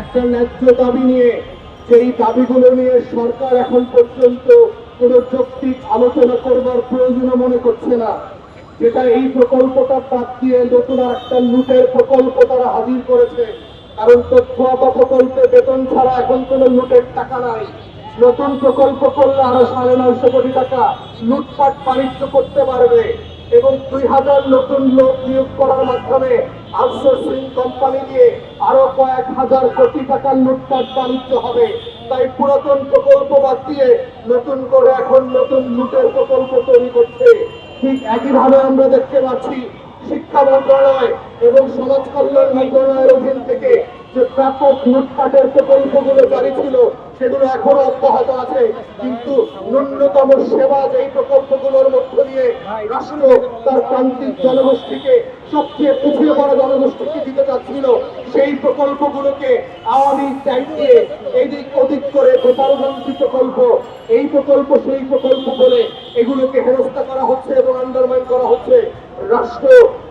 একটা ন্যায্য দাবি নিয়ে সেই দাবিগুলো নিয়ে সরকার এখন পর্যন্ত কোনো যৌক্তিক আলোচনা করবার প্রয়োজন মনে করছে না, যেটা এই প্রকল্পটা বাদ দিয়ে নতুন একটা লুটের প্রকল্প তারা হাজির করেছে। কারণ তথ্য আবা প্রকল্পে বেতন ছাড়া এখন কোনো লুটের টাকা নাই। নতুন প্রকল্প করলে আরও সাড়ে নয়শো কোটি টাকা লুটপাট বাণিজ্য করতে পারবে। এবং দুই হাজার নতুন লোক নিয়োগ করার মাধ্যমে আউটসোর্সিং কোম্পানি দিয়ে আরও কয়েক হাজার কোটি টাকার লুটপাট বাণিজ্য হবে। তাই পুরাতন প্রকল্প বাদ দিয়ে নতুন করে এখন নতুন লুটের প্রকল্প তৈরি করছে। ঠিক একইভাবে আমরা দেখতে পাচ্ছি শিক্ষা মন্ত্রণালয় এবং সমাজ কল্যাণ মন্ত্রণালয়ের অধীন থেকে যে ব্যাপক লুটপাটের প্রকল্পগুলো জারি ছিল, সেগুলো এখনও অব্যাহত আছে। কিন্তু ন্যূনতম সেবা যেই প্রকল্পগুলোর মধ্য দিয়ে রাষ্ট্র তার প্রান্তিক জনগোষ্ঠীকে সবচেয়ে পিছিয়ে পড়া জনগোষ্ঠীকে দিতে চাচ্ছিল? সেই প্রকল্পগুলোকে আওয়ামী ত্যাগ দিয়ে এদিক ওদিক করে গোপালগঞ্জী প্রকল্প, এই প্রকল্প, সেই প্রকল্প বলে এগুলোকে হেনস্থা করা হচ্ছে এবং আন্ডারমাইন করা হচ্ছে। রাষ্ট্র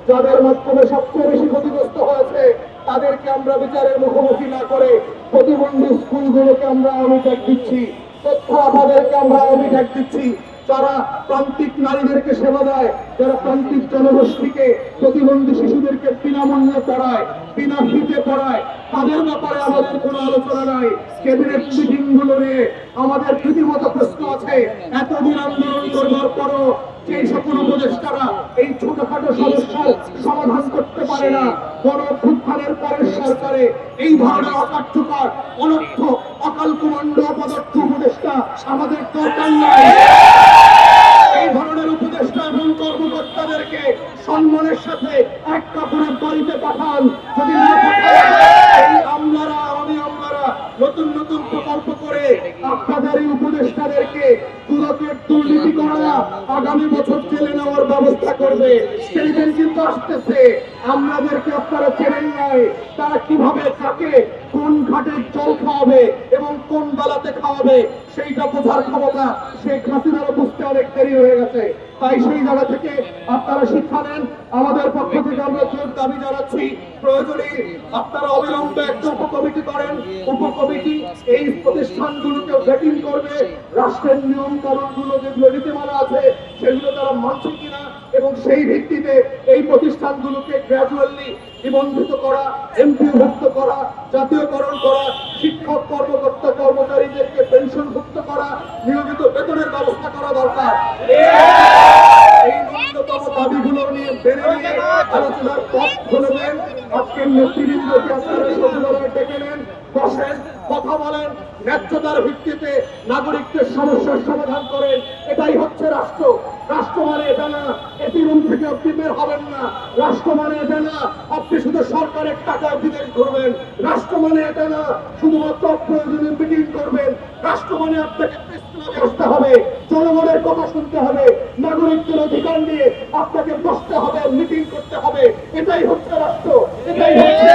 যাদের মাধ্যমে সবচেয়ে বেশি ক্ষতিগ্রস্ত হয়েছে, তাদেরকে আমরা বিচারের মুখোমুখি না করে প্রতিবন্ধী স্কুলগুলোকে আমরা আওয়ামী ট্যাগ দিচ্ছি। তথ্য আমাদেরকে আমরা আওয়ামী ট্যাগ দিচ্ছি। যারা প্রান্তিক নারীদেরকে সেবা দেয়, যারা প্রান্তিক জনগোষ্ঠীকে প্রতিবন্ধী শিশুদেরকে বিনামূল্যে পড়ায়, বিনা ফিতে পড়ায়, তাদের ব্যাপারে আমাদের কোনো আলোচনা নাই। ক্যাবিনেট মিটিংগুলো নিয়ে আমাদের রীতিমতো প্রশ্ন আছে, এতদিন আন্দোলন করবার পরও সেই সকল উপদেষ্টারা এই ছোটখাটো সমস্যার সমাধান করতে পারে না গণ অভ্যুত্থানের পরের সরকারে এই ধরনের অকার্যকর অনর্থ অকাল কুমান্ড অপদর্থ উপদেষ্টা আমাদের দরকার নাই। সম্মানের সাথে এক কাপড়ের বাড়িতে পাঠান। যদি আমলারা, আমি আমলারা নতুন নতুন প্রকল্প করে আপনাদের এই উপদেষ্টাদেরকে দুদকের দুর্নীতি করা আগামী বছর জেলে নেওয়ার ব্যবস্থা করবে। সেই দিন কিন্তু আসতেছে। আমলাদেরকে আপনারা চেনেন নাই। তারা কীভাবে থাকে কোন ঘাটে জল খাওয়াবে এবং কোন বেলাতে খাওয়াবে, সেইটা বোঝার ক্ষমতা শেখ হাসিনারও বুঝতে অনেক দেরি হয়ে গেছে। তাই সেই জায়গা থেকে আপনারা শিক্ষা নেন। আমাদের পক্ষ থেকে আমরা জোর দাবি জানাচ্ছি, প্রয়োজনে আপনারা অবিলম্বে একটা উপকমিটি করেন। উপকমিটি এই প্রতিষ্ঠানগুলোকে ভেটিং করবে। রাষ্ট্রের নিয়ম কানুনগুলো যেগুলো নীতিমালা আছে, সেগুলো তারা মানছে কিনা এবং সেই ভিত্তিতে এই প্রতিষ্ঠানগুলোকে গ্র্যাজুয়ালি নিবন্ধিত করা, এমপিভুক্ত করা, জাতীয়করণ করা, শিক্ষক, কর্মকর্তা, কর্মচারীদেরকে পেনশনভুক্ত করা নিয়মিত বেতনের ব্যবস্থা করা দরকার এই ন্যূনতম দাবিগুলো নিয়ে বেড়ে নিয়ে আলোচনার পথ খুলবেন আজকের নেতৃবৃন্দকে আপনারা বসেন কথা বলেন, ন্যায্যতার ভিত্তিতে নাগরিকদের সমস্যার সমাধান করেন। এটাই হচ্ছে রাষ্ট্র। রাষ্ট্র মানে এটা না এটি রুম থেকে আপনি বের হবেন না। রাষ্ট্র মানে এটা না, আপনি শুধু সরকারের টাকা বিদেশ ঘুরবেন রাষ্ট্র মানে এটা না, শুধুমাত্র প্রয়োজনীয় মিটিং করবেন। রাষ্ট্র মানে আপনাকে আসতে হবে, জনগণের কথা শুনতে হবে, নাগরিকদের অধিকার নিয়ে আপনাকে বসতে হবে, মিটিং করতে হবে। এটাই হচ্ছে রাষ্ট্র। এটাই হচ্ছে